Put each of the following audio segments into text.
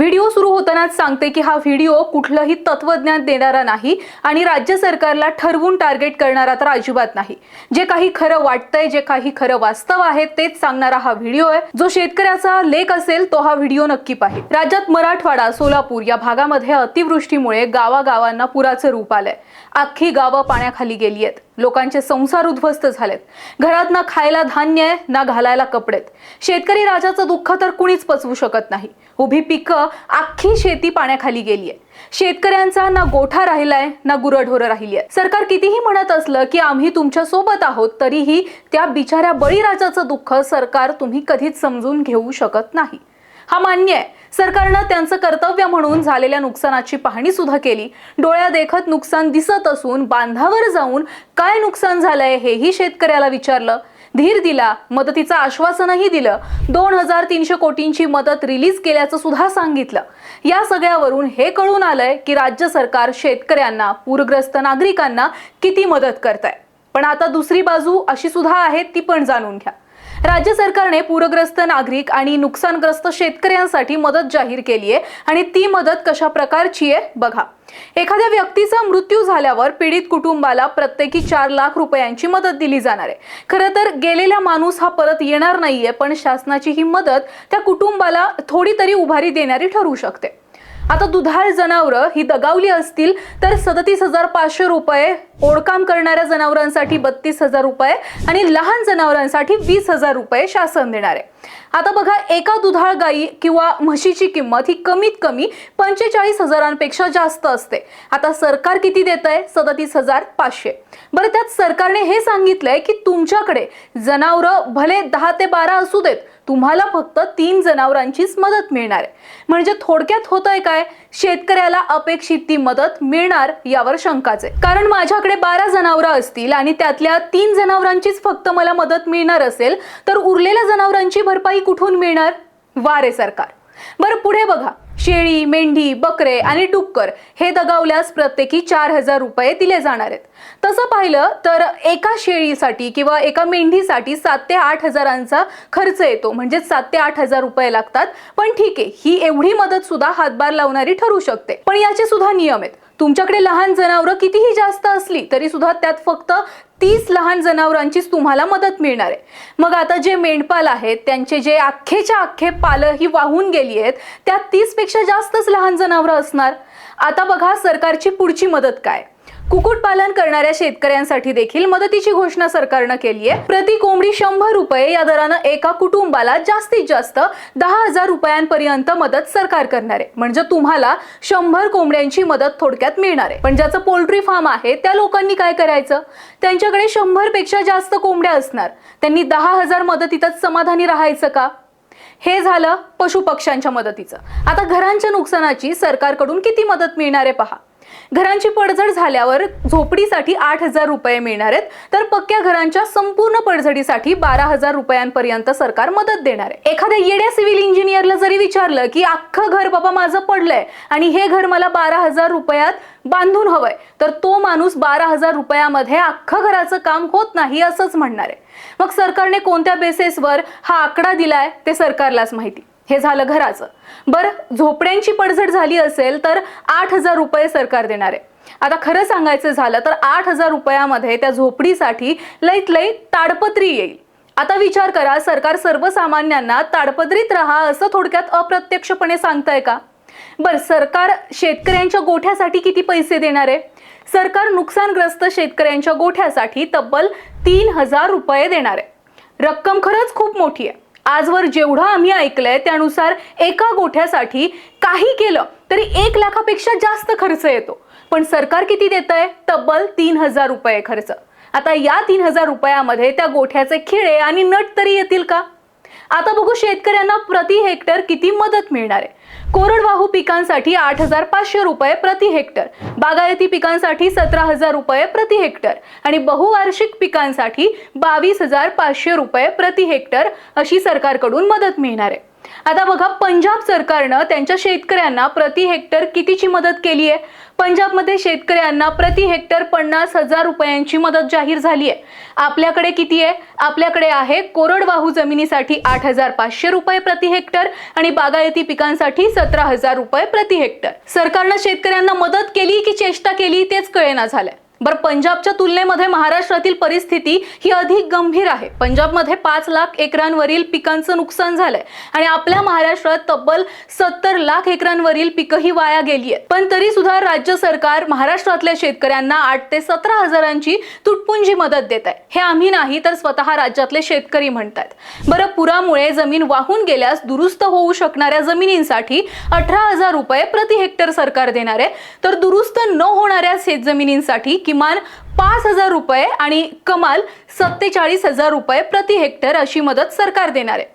Video सुरू होतानाच सांगते की हा व्हिडिओ कुठलंही तत्वज्ञान देणारा नाही आणि राज्य सरकारला ठरवून टार्गेट करणारा तर अजिबात नाही. जे काही खरं वाटतंय जे काही खरं वास्तव आहे तेच सांगणारा हा व्हिडिओ आहे. जो शेतकऱ्याचा लेख असेल तो हा व्हिडिओ नक्की पाहिजे. राज्यात मराठवाडा सोलापूर या भागामध्ये अतिवृष्टीमुळे गावागावांना पुराचं रूप आलंय. अख्खी गावं पाण्याखाली गेली आहेत. लोकांचे संसार उद्ध्वस्त झालेत. घरात ना खायला धान्य आहे ना घालायला कपडेत शेतकरी राजाचं दुःख तर कुणीच पचवू शकत नाही. उभी पिकं अख्खी शेती पाण्याखाली गेली आहे शेतकऱ्यांचा ना गोठा राहिलाय ना गुरढोरं राहिली आहे सरकार कितीही म्हणत असलं की आम्ही तुमच्यासोबत आहोत तरीही त्या बिचाऱ्या बळीराजाचं दुःख सरकार तुम्ही कधीच समजून घेऊ शकत नाही. हा मान्य आहे. सरकारनं त्यांचं कर्तव्य म्हणून झालेल्या नुकसानाची पाहणी सुद्धा केली. डोळ्या देखत नुकसान दिसत असून बांधावर जाऊन काय नुकसान झालंय हेही शेतकऱ्याला विचारलं. धीर दिला मदतीचं आश्वासनही दिलं. दोन हजार तीनशे कोटींची मदत रिलीज केल्याचं सुद्धा सांगितलं. या सगळ्यावरून हे कळून आलंय की राज्य सरकार शेतकऱ्यांना पूरग्रस्त नागरिकांना किती मदत करत आहे पण आता दुसरी बाजू अशी सुद्धा आहे ती पण जाणून घ्या. राज्य सरकारने पूरग्रस्त नागरिक आणि नुकसानग्रस्त शेतकऱ्यांसाठी मदत जाहीर केली आहे आणि ती मदत कशा प्रकारची आहे बघा. एखाद्या व्यक्तीचा मृत्यू झाल्यावर पीडित कुटुंबाला प्रत्येकी चार लाख रुपयांची मदत दिली जाणार आहे. खरं तर गेलेला माणूस हा परत येणार नाहीये पण शासनाची ही मदत त्या कुटुंबाला थोडी तरी उभारी देणारी ठरू शकते. आता दुधाळ जनावरं ही दगावली असतील तर सदतीस हजार पाचशे रुपये ओढकाम करणाऱ्या जनावरांसाठी बत्तीस हजार रुपये आणि लहान जनावरांसाठी वीस हजार रुपये शासन देणार आहे. आता बघा एका दुधाळ गाई किंवा म्हशीची किंमत ही कमीत कमी पंचेचाळीस हजारांपेक्षा जास्त असते. आता सरकार किती देत आहे सदतीस हजार पाचशे. बरं त्यात सरकारने हे सांगितलंय की तुमच्याकडे जनावरं भले दहा ते बारा असू देत तुम्हाला फक्त तीन जनावरांचीच मदत मिळणार आहे. म्हणजे थोडक्यात होतंय काय? शेतकऱ्याला अपेक्षित ती मदत मिळणार यावर शंकाच आहे. कारण माझ्याकडे बारा जनावरं असतील आणि त्यातल्या तीन जनावरांचीच फक्त मला मदत मिळणार असेल तर उरलेल्या जनावरांची भरपाई कुठून मिळणार? वारे सरकार. बरं पुढे बघा. शेळी मेंढी बकरे आणि डुक्कर हे दगावल्यास प्रत्येकी चार हजार रुपये दिले जाणार आहेत. तसं पाहिलं तर एका शेळीसाठी किंवा एका मेंढीसाठी सात ते आठ हजारांचा खर्च येतो. म्हणजे सात ते आठ हजार रुपये लागतात. पण ठीक आहे ही एवढी मदत सुद्धा हातभार लावणारी ठरू शकते. पण याचे सुद्धा नियम आहेत. तुमच्याकडे लहान जनावरं कितीही जास्त असली तरी सुद्धा त्यात फक्त तीस लहान जनावरांचीच तुम्हाला मदत मिळणार आहे. मग आता जे मेंढपाल आहेत त्यांचे जे अख्खेच्या अख्खे पालं ही वाहून गेली आहेत त्यात तीसपेक्षा जास्तच लहान जनावरं असणार. आता बघा सरकारची पुढची मदत काय? कुक्कुटपालन करणाऱ्या शेतकऱ्यांसाठी देखील मदतीची घोषणा सरकारनं केली आहे. प्रति कोंबडी शंभर रुपये या दरानं एका कुटुंबाला जास्तीत जास्त दहा हजार रुपयांपर्यंत मदत सरकार करणार आहे. म्हणजे तुम्हाला शंभर कोंबड्यांची मदत थोडक्यात मिळणार आहे. पण ज्याचं पोल्ट्री फार्म आहे त्या लोकांनी काय करायचं? त्यांच्याकडे शंभरपेक्षा जास्त कोंबड्या असणार. त्यांनी दहा हजार मदतीतच समाधानी राहायचं का? हे झालं पशुपक्ष्यांच्या मदतीचं. आता घरांच्या नुकसानाची सरकारकडून किती मदत मिळणार आहे पहा. घरांची पडझड झाल्यावर झोपडीसाठी आठ हजार रुपये मिळणार आहेत. तर पक्क्या घरांच्या संपूर्ण पडझडीसाठी बारा हजार रुपयांपर्यंत सरकार मदत देणार आहे. एखाद्या येड्या सिव्हिल इंजिनियरला जरी विचारलं की अख्खं घर बाबा माझं पडलंय आणि हे घर मला बारा हजार रुपयात बांधून हवंय तर तो माणूस बारा हजार रुपयामध्ये अख्खं घराचं काम होत नाही असंच म्हणणार आहे. मग सरकारने कोणत्या बेसिसवर हा आकडा दिलाय ते सरकारलाच माहिती. हे झालं घराचं. बरं झोपड्यांची पडझड झाली असेल तर आठ हजार रुपये सरकार देणार आहे. आता खरं सांगायचं झालं तर आठ हजार रुपयामध्ये त्या झोपडीसाठी लईत लई ताडपत्री येईल. आता विचार करा सरकार सर्वसामान्यांना ताडपत्रीत राहा असं थोडक्यात अप्रत्यक्षपणे सांगताय का? बर सरकार शेतकऱ्यांच्या गोठ्यासाठी किती पैसे देणार आहे? सरकार नुकसानग्रस्त शेतकऱ्यांच्या गोठ्यासाठी तब्बल तीन हजार रुपये देणार आहे. रक्कम खरंच खूप मोठी आहे. आजवर जेवढं आम्ही ऐकलंय त्यानुसार एका गोठ्यासाठी काही केलं तरी एक लाखापेक्षा जास्त खर्च येतो. पण सरकार किती देत आहे तब्बल तीन हजार रुपये खर्च. आता या तीन हजार रुपयामध्ये त्या गोठ्याचे खिळे आणि नट तरी येतील का? आता बघू शेतकऱ्यांना प्रति हेक्टर किती मदत मिळणार आहे. कोरडवाहू पिकांसाठी आठ हजार पाचशे रुपये प्रति हेक्टर. बागायती पिकांसाठी सतरा हजार रुपये प्रति हेक्टर. आणि बहुवार्षिक पिकांसाठी बावीस हजार पाचशे रुपये प्रति हेक्टर अशी सरकारकडून मदत मिळणार आहे. आता बघा पंजाब सरकारनं त्यांच्या शेतकऱ्यांना प्रति हेक्टर कितीची मदत केली आहे? पंजाबमध्ये शेतकऱ्यांना प्रति हेक्टर पन्नास हजार रुपयांची मदत जाहीर झाली आहे. आपल्याकडे किती आहे? आपल्याकडे आहे कोरडवाहू जमिनीसाठी आठ हजार पाचशे रुपये प्रति हेक्टर आणि बागायती पिकांसाठी सतरा हजार रुपये प्रति हेक्टर. सरकारनं शेतकऱ्यांना मदत केली की चेष्टा केली तेच कळेना झालंय. बरं पंजाबच्या तुलनेमध्ये महाराष्ट्रातील परिस्थिती ही अधिक गंभीर आहे. पंजाबमध्ये पाच लाख एकरांवरील पिकांचं नुकसान झालंय आणि आपल्या महाराष्ट्रात तब्बल सत्तर लाख एकरांवरील पिकंही वाया गेली आहेत पण तरी सुद्धा राज्य सरकार महाराष्ट्रातल्या शेतकऱ्यांना आठ ते सतरा हजारांची तुटपुंजी मदत देत आहे. हे आम्ही नाही तर स्वतः राज्यातले शेतकरी म्हणतात बरं पुरामुळे जमीन वाहून गेल्यास दुरुस्त होऊ शकणाऱ्या जमिनींसाठी अठरा हजार रुपये प्रति हेक्टर सरकार देणार आहे. तर दुरुस्त न होणाऱ्या शेतजमिनींसाठी किमान पाच हजार रुपये आणि कमाल सत्तेचाळीस हजार रुपये प्रति हेक्टर अशी मदत सरकार देणार आहे.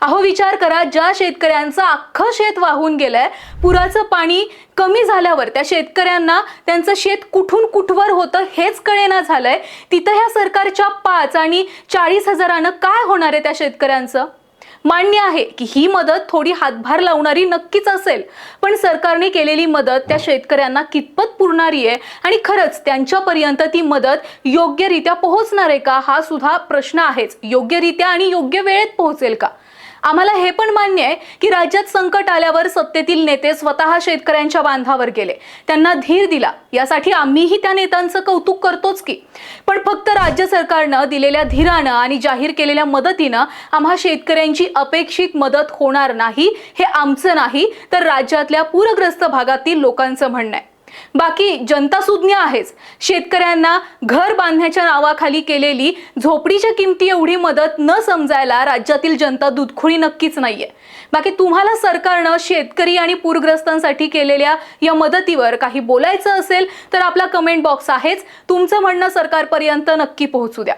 अहो विचार करा ज्या शेतकऱ्यांचं अख्खं शेत वाहून गेलंय पुराचं पाणी कमी झाल्यावर त्या शेतकऱ्यांना त्यांचं शेत कुठून कुठवर होतं हेच कळेना झालंय. तिथं ह्या सरकारच्या पाच आणि चाळीस हजारानं काय होणार आहे त्या शेतकऱ्यांचं? मान्य आहे की ही मदत थोडी हातभार लावणारी नक्कीच असेल. पण सरकारने केलेली मदत त्या शेतकऱ्यांना कितपत पुरणारी आहे आणि खरंच त्यांच्यापर्यंत ती मदत योग्यरित्या पोहोचणार आहे का? हा सुद्धा प्रश्न आहेच. योग्यरित्या आणि योग्य वेळेत पोहोचेल का? आम्हाला हे पण मान्य आहे की राज्यात संकट आल्यावर सत्तेतील नेते स्वतः शेतकऱ्यांच्या बांधावर गेले. त्यांना धीर दिला. यासाठी आम्हीही त्या नेत्यांचं कौतुक करतोच की. पण फक्त राज्य सरकारनं दिलेल्या धीरानं आणि जाहीर केलेल्या मदतीनं आम्हा शेतकऱ्यांची अपेक्षित मदत होणार नाही हे आमचं नाही तर राज्यातल्या पूरग्रस्त भागातील लोकांचं म्हणणं आहे. बाकी जनता सुज्ञ आहेच. शेतकऱ्यांना घर बांधण्याच्या नावाखाली केलेली झोपडीच्या किमती एवढी मदत न समजायला राज्यातील जनता दुधखोळी नक्कीच नाहीये. बाकी तुम्हाला सरकारनं शेतकरी आणि पूरग्रस्तांसाठी केलेल्या या मदतीवर काही बोलायचं असेल तर आपला कमेंट बॉक्स आहेच. तुमचं म्हणणं सरकारपर्यंत नक्की पोहोचू द्या.